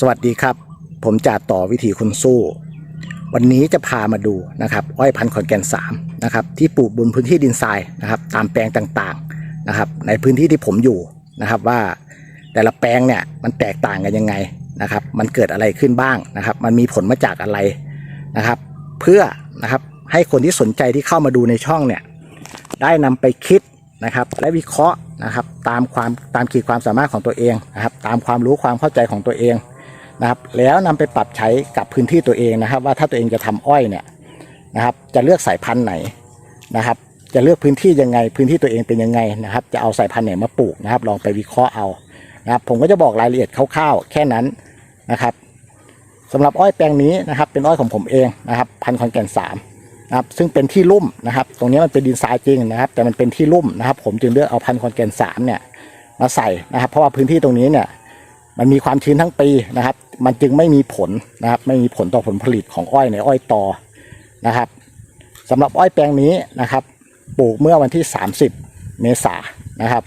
สวัสดีครับ ผมจ่าต่อวิถีคนสู้ วันนี้จะพามาดูนะครับอ้อยพันธุ์ขอนแก่น3นะครับที่ปลูกบนพื้นที่ดินทรายนะครับตามแปลงต่างๆนะครับในพื้นที่ที่ผมอยู่นะครับว่าแต่ละแปลงเนี่ยมันแตกต่างกันยังไงนะครับมันเกิดอะไรขึ้นบ้างนะครับมันมีผลมาจากอะไรนะครับเพื่อนะครับให้คนที่สนใจที่เข้ามาดูในช่องเนี่ยได้นำไปคิดนะครับและวิเคราะห์นะครับตามความตามขีดความสามารถของตัวเองนะครับตามความรู้ความเข้าใจของตัวเอง นะครับแล้วนำไปปรับใช้กับพื้นที่ตัวเองนะครับ ว่าถ้าตัวเองจะทำอ้อยเนี่ยนะครับ จะเลือกสายพันธุ์ไหนนะครับ จะเลือกพื้นที่ยังไงพื้นที่ตัวเองเป็นยังไงนะครับ จะเอาสายพันธุ์ไหนมาปลูกนะครับ ลองไปวิเคราะห์เอานะครับ ผมก็จะบอกรายละเอียดคร่าวๆแค่นั้นนะครับสำหรับอ้อยแปลงนี้นะครับ เป็นอ้อยของผมเองนะครับ พันธุ์คอนแก่นสามนะครับซึ่งเป็นที่ลุ่มนะครับ ตรงนี้มันเป็นดินทรายจริงนะครับ แต่มันเป็นที่ลุ่มนะครับ ผมจึงเลือกเอาพันธุ์คอนแกนสามเนี่ยมาใส่นะครับ เพราะว่าพื้นที่ตรงนี้เนี่ยมันมีความชื้นทั้งปีนะครับ มันจึงไม่มีผลนะครับ ไม่มีผลต่อผลผลิตของอ้อยในอ้อยตอนะครับสำหรับอ้อยแปลงนี้นะครับ ปลูกเมื่อวันที่ 30 เมษายนนะครับ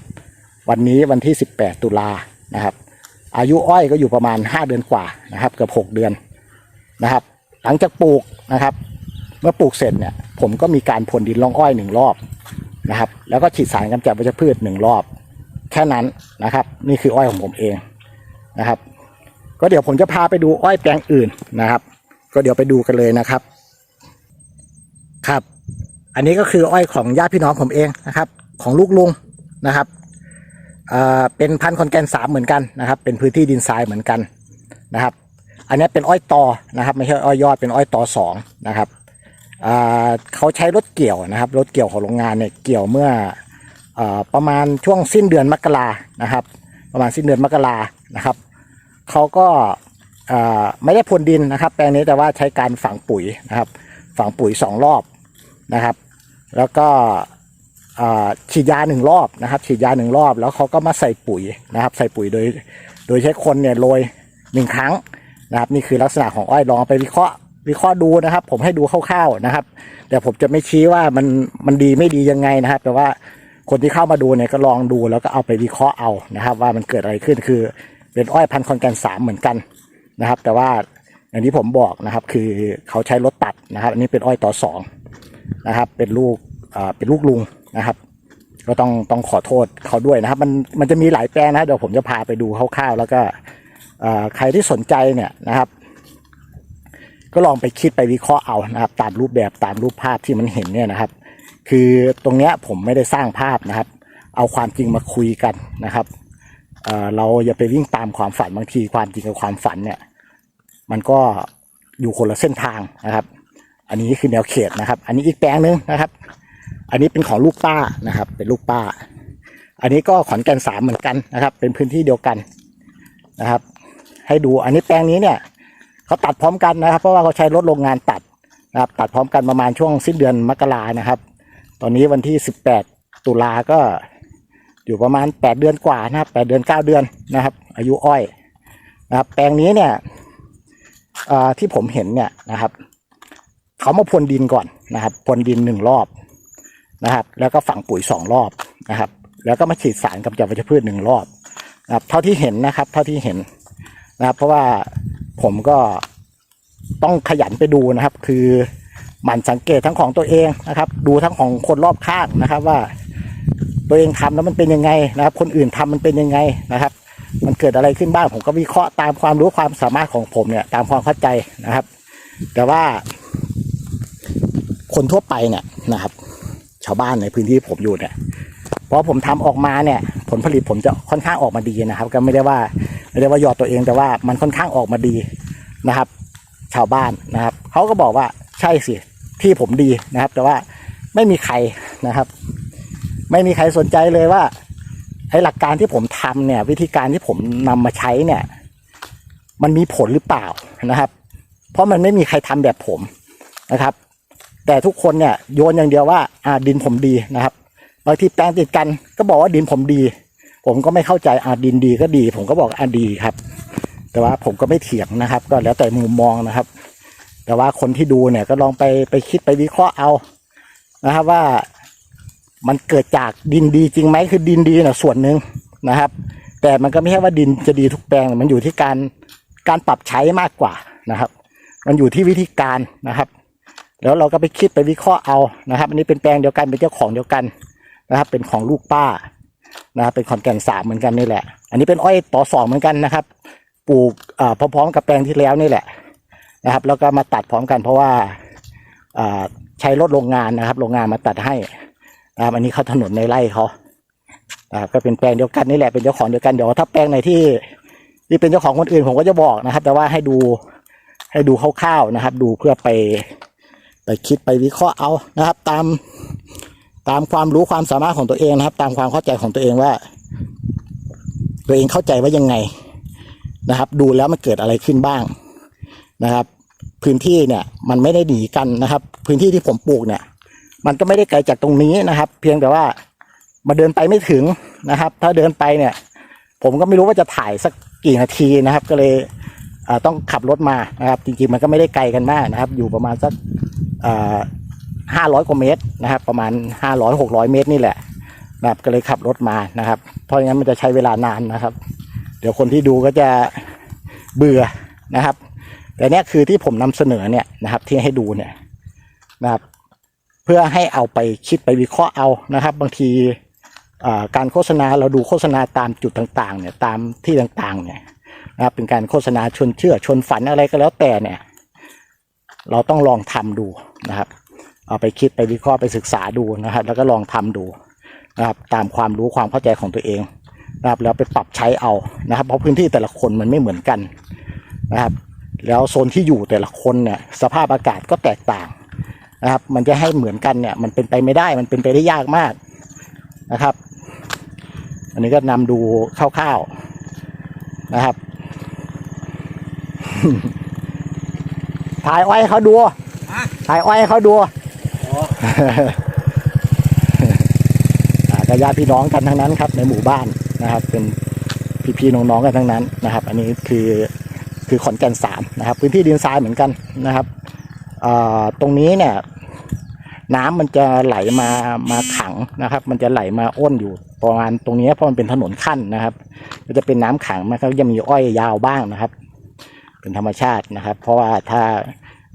วันนี้วันที่ 18 ตุลานะครับ อายุอ้อยก็อยู่ประมาณ 5 เดือนกว่านะครับ เกือบ6 เดือนนะครับ หลังจากปลูกนะครับ เมื่อปลูกเสร็จเนี่ยผมก็มีการพรวนดินรองอ้อยหนึ่งรอบนะครับ แล้วก็ฉีดสารกำจัดวัชพืชหนึ่งรอบ แค่นั้นนะครับ นี่คืออ้อยของผมเองนะครับ ก็เดี๋ยวผมจะพาไปดูอ้อยแปลงอื่นนะครับ ก็เดี๋ยวไปดูกันเลยนะครับ ครับ อันนี้ก็คืออ้อยของญาติพี่น้องผมเองนะครับ ของลูกลุงนะครับเอ่อเป็นพันธุ์คอนแกนสามเหมือนกันนะครับ เป็นพื้นที่ดินทรายเหมือนกันนะครับ อันนี้เป็นอ้อยตอนะครับ ไม่ใช่อ้อยยอดเป็นอ้อยตอสองนะครับอ่าเขาใช้รถเกี่ยวนะครับรถเกี่ยวของโรงงานเนี่ยเกี่ยวเมื่ออประมาณช่วงสิ้นเดือนมกรานะครับ ประมาณสิ้นเดือนมกรานะครับ เขาก็ไม่ได้พรวนดินนะครับ แปลงนี้แต่ว่าใช้การฝังปุ๋ยนะครับ ฝังปุ๋ยสองรอบนะครับ แล้วก็ฉีดยาหนึ่งรอบนะครับฉีดยาหนึ่งรอบแล้วเขาก็มาใส่ปุ๋ยนะครับ ใส่ปุ๋ยโดยโดยใช้คนเนี่ยโรยหนึ่งครั้งนะครับ นี่คือลักษณะของอ้อยลองไปวิเคราะห์วิเคราะห์ดูนะครับ ผมให้ดูคร่าวๆนะครับ แต่ผมจะไม่ชี้ว่ามันมันดีไม่ดียังไงนะครับ แต่ว่าคนที่เข้ามาดูเนี่ยก็ลองดูแล้วก็เอาไปวิเคราะห์เอานะครับ ว่ามันเกิดอะไรขึ้นคือ เป็นอ้อยพันคอนแกนสามเหมือนกันนะครับ แต่ว่าอย่างที่ผมบอกนะครับคือเขาใช้รถตัดนะครับ อันนี้เป็นอ้อยต่อสองนะครับ เป็นลูกอ่าเป็นลูกลุงนะครับ ก็ต้องต้องขอโทษเขาด้วยนะครับ มันมันจะมีหลายแปลงนะเดี๋ยวผมจะพาไปดูคร่าวๆแล้วก็อ่าใครที่สนใจเนี่ยนะครับ ก็ลองไปคิดไปวิเคราะห์เอานะครับ ตามรูปแบบตามรูปภาพที่มันเห็นเนี่ยนะครับ คือตรงเนี้ยผมไม่ได้สร้างภาพนะครับ เอาความจริงมาคุยกันนะครับ เราอย่าไปวิ่งตามความฝันบางทีความจริงกับความฝันเนี่ย มันก็อยู่คนละเส้นทางนะครับ อันนี้คือแนวเขตนะครับ อันนี้อีกแปลงหนึ่งนะครับ อันนี้เป็นของลูกป้านะครับ เป็นลูกป้า อันนี้ก็ขอนแก่นสามเหมือนกันนะครับ เป็นพื้นที่เดียวกันนะครับ ให้ดูอันนี้แปลงนี้เนี่ยเขาตัดพร้อมกันนะครับ เพราะว่าเขาใช้รถโรงงานตัดนะครับตัดพร้อมกันประมาณช่วงสิ้นเดือนมกรานะครับ ตอนนี้วันที่ 18 ตุลาก็ อยู่ประมาณ 8 เดือนกว่านะครับ8เดือน 9 เดือนนะครับ อายุอ้อยนะครับ แปลงนี้เนี่ยอ่อที่ผมเห็นเนี่ยนะครับเขามาพรวนดินก่อนนะครับพรวนดินหนึ่งรอบนะครับ แล้วก็ฝังปุ๋ยสองรอบนะครับ แล้วก็มาฉีดสารกำจัดวัชพืชหนึ่งรอบนะครับ เท่าที่เห็นนะครับ เท่าที่เห็นนะครับ เพราะว่าผมก็ต้องขยันไปดูนะครับ คือหมั่นสังเกตทั้งของตัวเองนะครับ ดูทั้งของคนรอบข้างนะครับว่า ตัวเองทำแล้วมันเป็นยังไงนะครับ คนอื่นทำมันเป็นยังไงนะครับ มันเกิดอะไรขึ้นบ้างผมก็วิเคราะห์ตามความรู้ความสามารถของผมเนี่ยตามความเข้าใจนะครับ แต่ว่า คนทั่วไปเนี่ยนะครับ ชาวบ้านในพื้นที่ผมอยู่เนี่ยพอผมทำออกมาเนี่ย ผลผลิตผมจะค่อนข้างออกมาดีนะครับ ก็ไม่ได้ว่าไม่ได้ว่ายอดตัวเองแต่ว่ามันค่อนข้างออกมาดีนะครับ ชาวบ้านนะครับเขาก็บอกว่าใช่สิที่ผมดีนะครับ แต่ว่าไม่มีใครนะครับ ไม่มีใครสนใจเลยว่าไอ้หลักการที่ผมทำเนี่ย วิธีการที่ผมนำมาใช้เนี่ย มันมีผลหรือเปล่านะครับ เพราะมันไม่มีใครทำแบบผมนะครับ แต่ทุกคนเนี่ยโยนอย่างเดียวว่าอ่าดินผมดีนะครับบางทีแปลงติดกันก็บอกว่าดินผมดี ผมก็ไม่เข้าใจอ่าดินดีก็ดี ผมก็บอกอ่าดีครับ แต่ว่าผมก็ไม่เถียงนะครับ ก็แล้วแต่มุมมองนะครับ แต่ว่าคนที่ดูเนี่ยก็ลองไปไปคิดไปวิเคราะห์เอานะครับว่า มันเกิดจากดินดีจริงไหมคือดินดีนะส่วนหนึ่งนะครับ แต่มันก็ไม่ใช่ว่าดินจะดีทุกแปลงมันอยู่ที่การการปรับใช้มากกว่านะครับ มันอยู่ที่วิธีการนะครับ แล้วเราก็ไปคิดไปวิเคราะห์เอานะครับ อันนี้เป็นแปลงเดียวกันเป็นเจ้าของเดียวกันนะครับ เป็นของลูกป้านะครับเป็นขอนแก่นสามเหมือนกันนี่แหละ อันนี้เป็นอ้อยต่อสองเหมือนกันนะครับปลูกอ่าพร้อมๆกับแปลงที่แล้วนี่แหละนะครับ แล้วก็มาตัดพร้อมกันเพราะว่าอ่าใช้รถโรงงานนะครับ โรงงานมาตัดให้ นะครับอันนี้เขาถนนในไร่เขานะครับก็เป็นแปลงเดียวกันนี่แหละเป็นเจ้าของเดียวกันเดี๋ยวถ้าแปลงไหนที่ที่เป็นเจ้าของคนอื่นผมก็จะบอกนะครับ แต่ว่าให้ดูให้ดูคร่าวๆนะครับ ดูเพื่อไปไปคิดไปวิเคราะห์เอานะครับ ตามตามความรู้ความสามารถของตัวเองนะครับ ตามความเข้าใจของตัวเองว่า ตัวเองเข้าใจว่ายังไงนะครับ ดูแล้วมันเกิดอะไรขึ้นบ้างนะครับ พื้นที่เนี่ยมันไม่ได้หนีกันนะครับ พื้นที่ที่ผมปลูกเนี่ย มันก็ไม่ได้ไกลจากตรงนี้นะครับ เพียงแต่ว่ามาเดินไปไม่ถึงนะครับ ถ้าเดินไปเนี่ย ผมก็ไม่รู้ว่าจะถ่ายสักกี่นาทีนะครับ ก็เลยต้องขับรถมานะครับ จริงๆมันก็ไม่ได้ไกลกันมากนะครับ อยู่ประมาณสักห้าร้อยกว่าเมตรนะครับ ประมาณห้าร้อยหกร้อยเมตรนี่แหละนะครับก็เลยขับรถมานะครับ เพราะงั้นมันจะใช้เวลานานนะครับ เดี๋ยวคนที่ดูก็จะเบื่อนะครับแต่เนี้ยคือที่ผมนำเสนอเนี่ยนะครับ ที่ให้ดูเนี่ยนะครับ พื่อให้เอาไปคิดไปวิเคราะห์เอานะครับ บางทีการโฆษณาเราดูโฆษณาตามจุดต่างๆเนี่ยตามที่ต่างๆเนี่ยนะครับเป็นการโฆษณาชวนเชื่อชวนฝันอะไรก็แล้วแต่เนี่ย เราต้องลองทำดูนะครับ เอาไปคิดไปวิเคราะห์ไปศึกษาดูนะครับ แล้วก็ลองทำดูนะครับตามความรู้ความเข้าใจของตัวเองนะครับแล้วไปปรับใช้เอานะครับ เพราะพื้นที่แต่ละคนมันไม่เหมือนกันนะครับ แล้วโซนที่อยู่แต่ละคนเนี่ยสภาพอากาศก็แตกต่าง นะครับ มันจะให้เหมือนกันเนี่ย มันเป็นไปไม่ได้ มันเป็นไปได้ยากมากนะครับ อันนี้ก็นำดูคร่าวๆนะครับถ่ายอ้อยเขาดูถ่ายอ้อยเขาดูอ่าก็ญาติพี่น้องกันทั้งนั้นครับ ในหมู่บ้านนะครับ เป็นพี่ๆน้องๆกันทั้งนั้นนะครับ อันนี้คือคือขอนแก่นสามนะครับ พื้นที่ดินทรายเหมือนกันนะครับ ตรงนี้เนี่ยน้ำมันจะไหลมามาขังนะครับ มันจะไหลมาอ้นอยู่ประมาณตรงนี้เพราะมันเป็นถนนขั้นนะครับก็จะเป็นน้ำขังมันก็จะมีอ้อยยาวบ้างนะครับ เป็นธรรมชาตินะครับ เพราะว่าถ้า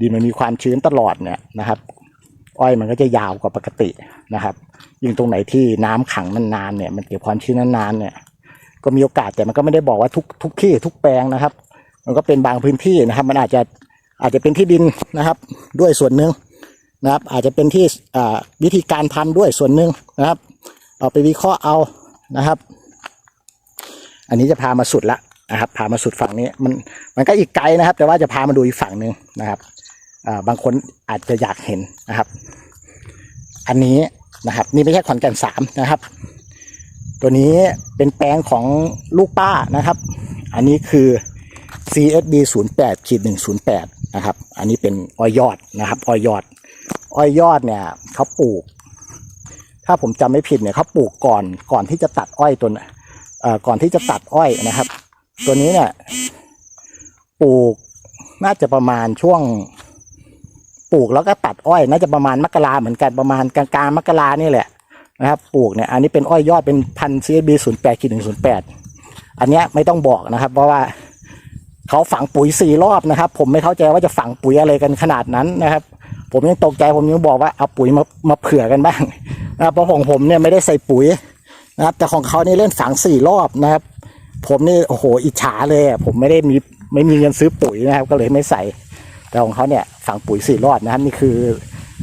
ดินมันมีความชื้นตลอดเนี่ยนะครับ อ้อยมันก็จะยาวกว่าปกตินะครับยิ่งตรงไหนที่น้ำขังนานๆเนี่ย มันเก็บความชื้นนานๆเนี่ย ก็มีโอกาสแต่มันก็ไม่ได้บอกว่าทุกทุกที่ทุกแปลงนะครับ มันก็เป็นบางพื้นที่นะครับ มันอาจจะ อาจจะเป็นที่ดินนะครับด้วยส่วนหนึ่งนะครับ อาจจะเป็นที่วิธีการทำด้วยส่วนหนึ่งนะครับ เอาไปวิเคราะห์เอานะครับ อันนี้จะพามาสุดละนะครับ พามาสุดฝั่งนี้มันมันก็อีกไกลนะครับ แต่ว่าจะพามาดูอีกฝั่งหนึ่งนะครับบางคนอาจจะอยากเห็นนะครับ อันนี้นะครับ นี่ไม่ใช่ขอนแก่นสามนะครับ ตัวนี้เป็นแปลงของลูกป้านะครับ อันนี้คือ CSB 0 8ขีด108 นะครับ อันนี้เป็นอ้อยยอดนะครับอ้อยยอดอ้อยยอดเนี่ยเขาปลูก ถ้าผมจำไม่ผิดเนี่ยเขาปลูกก่อนก่อนที่จะตัดอ้อยตัวน่ะเอ่อก่อนที่จะตัดอ้อยนะครับ ตัวนี้เนี่ยปลูกน่าจะประมาณช่วงปลูกแล้วก็ตัดอ้อย น่าจะประมาณมกราเหมือนกันประมาณกลางๆมกรานี่แหละนะครับ ปลูกเนี่ยอันนี้เป็นอ้อยยอดเป็นพันธุ์ CSB 0 8ขีด108 อันเนี้ยไม่ต้องบอกนะครับ เพราะว่า เขาฝังปุ๋ยสี่รอบนะครับ ผมไม่เข้าใจว่าจะฝังปุ๋ยอะไรกันขนาดนั้นนะครับ ผมยังตกใจผมยังบอกว่าเอาปุ๋ยมามาเผื่อกันบ้างนะเพราะของผมเนี่ยไม่ได้ใส่ปุ๋ยนะครับแต่ของเขานี่เล่นฝังสี่รอบนะครับ ผมนี่โอ้โหอิจฉาเลยอะผมไม่ได้มีไม่มีเงินซื้อปุ๋ยนะครับ ก็เลยไม่ใส่ แต่ของเขาเนี่ยฝังปุ๋ยสี่รอบนะครับนี่คือ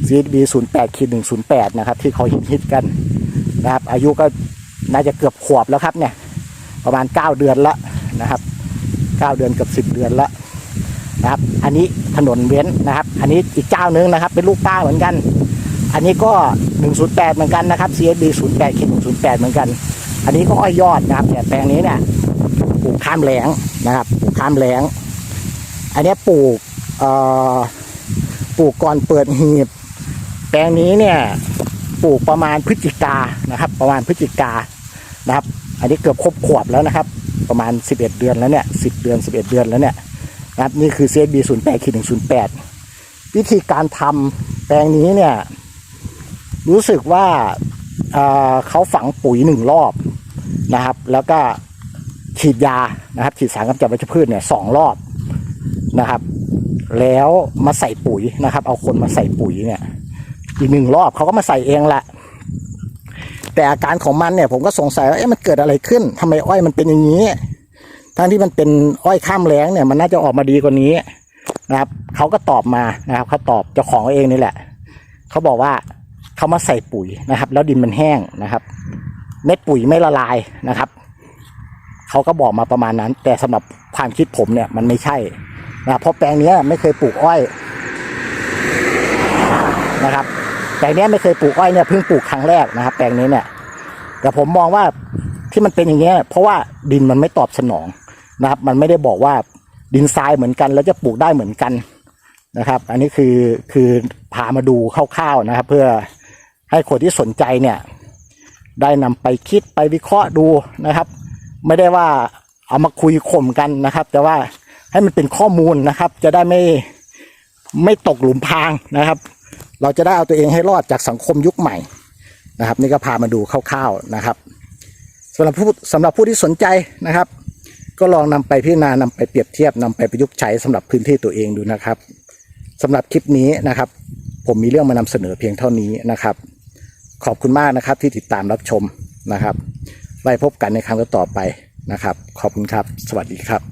CB 0 8ขีด108 นะครับ ที่เขาฮิตฮิตกันนะครับ อายุก็น่าจะเกือบขวบแล้วครับเนี่ย ประมาณ 9 เดือนละนะครับ 9 เดือนกับ 10 เดือนละนะครับ อันนี้ถนนเว้นนะครับ อันนี้อีกเจ้านึงนะครับ เป็นลูกป้าเหมือนกัน อันนี้ก็ 108 เหมือนกันนะครับ CSB 08ขีด108 เหมือนกัน อันนี้ก็อ้อยยอดนะครับเนี่แปลงนี้เนี่ยปลูกข้ามแหลงนะครับปลูกข้ามแหลง อันนี้ปลูกเอ่อปลูกก่อนเปิดหีบ แปลงนี้เนี่ยปลูกประมาณพฤศจิกานะครับ ประมาณพฤศจิกานะครับ อันนี้เกือบครบขวบแล้วนะครับ ประมาณ 11 เดือนแล้วเนี่ย10 เดือน 11 เดือนแล้วเนี่ยนะครับนี่คือ CSB 0 8ขีด108 วิธีการทำแปลงนี้เนี่ยรู้สึกว่าเอ่อเขาฝังปุ๋ยหนึ่งรอบนะครับ แล้วก็ฉีดยานะครับฉีดสารกำจัดวัชพืชเนี่ยสองรอบนะครับ แล้วมาใส่ปุ๋ยนะครับ เอาคนมาใส่ปุ๋ยเนี่ยอีกหนึ่งรอบเขาก็มาใส่เองแหละ แต่อาการของมันเนี่ยผมก็สงสัยว่าเอ๊ะมันเกิดอะไรขึ้นทำไมอ้อยมันเป็นอย่างนี้ ทั้งที่มันเป็นอ้อยข้ามแล้งเนี่ยมันน่าจะออกมาดีกว่านี้นะครับเขาก็ตอบมานะครับเขาตอบเจ้าของเองนี่แหละเขาบอกว่าเขามาใส่ปุ๋ยนะครับ แล้วดินมันแห้งนะครับ เม็ดปุ๋ยไม่ละลายนะครับเขาก็บอกมาประมาณนั้น แต่สำหรับความคิดผมเนี่ยมันไม่ใช่นะเพราะแปลงนี้ไม่เคยปลูกอ้อยนะครับ แปลงเนี้ยไม่เคยปลูกอ้อยเนี่ยเพิ่งปลูกครั้งแรกนะครับ แปลงนี้เนี่ยแต่ผมมองว่าที่มันเป็นอย่างเงี้ย เพราะว่าดินมันไม่ตอบสนองนะครับ มันไม่ได้บอกว่าดินทรายเหมือนกัน แล้วจะปลูกได้เหมือนกันนะครับ อันนี้คือคือพามาดูคร่าวๆนะครับ เพื่อให้คนที่สนใจเนี่ย ได้นำไปคิดไปวิเคราะห์ดูนะครับ ไม่ได้ว่าเอามาคุยข่มกันนะครับ แต่ว่าให้มันเป็นข้อมูลนะครับ จะได้ไม่ไม่ตกหลุมพรางนะครับ เราจะได้เอาตัวเองให้รอดจากสังคมยุคใหม่นะครับ นี่ก็พามาดูคร่าวๆนะครับสำหรับผู้สำหรับผู้ที่สนใจนะครับ ก็ลองนำไปพิจารณานำไปเปรียบเทียบนำไปประยุกต์ใช้สำหรับพื้นที่ตัวเองดูนะครับสำหรับคลิปนี้นะครับ ผมมีเรื่องมานำเสนอเพียงเท่านี้นะครับ ขอบคุณมากนะครับที่ติดตามรับชมนะครับไว้พบกันในครั้งต่อไปนะครับ ขอบคุณครับ สวัสดีครับ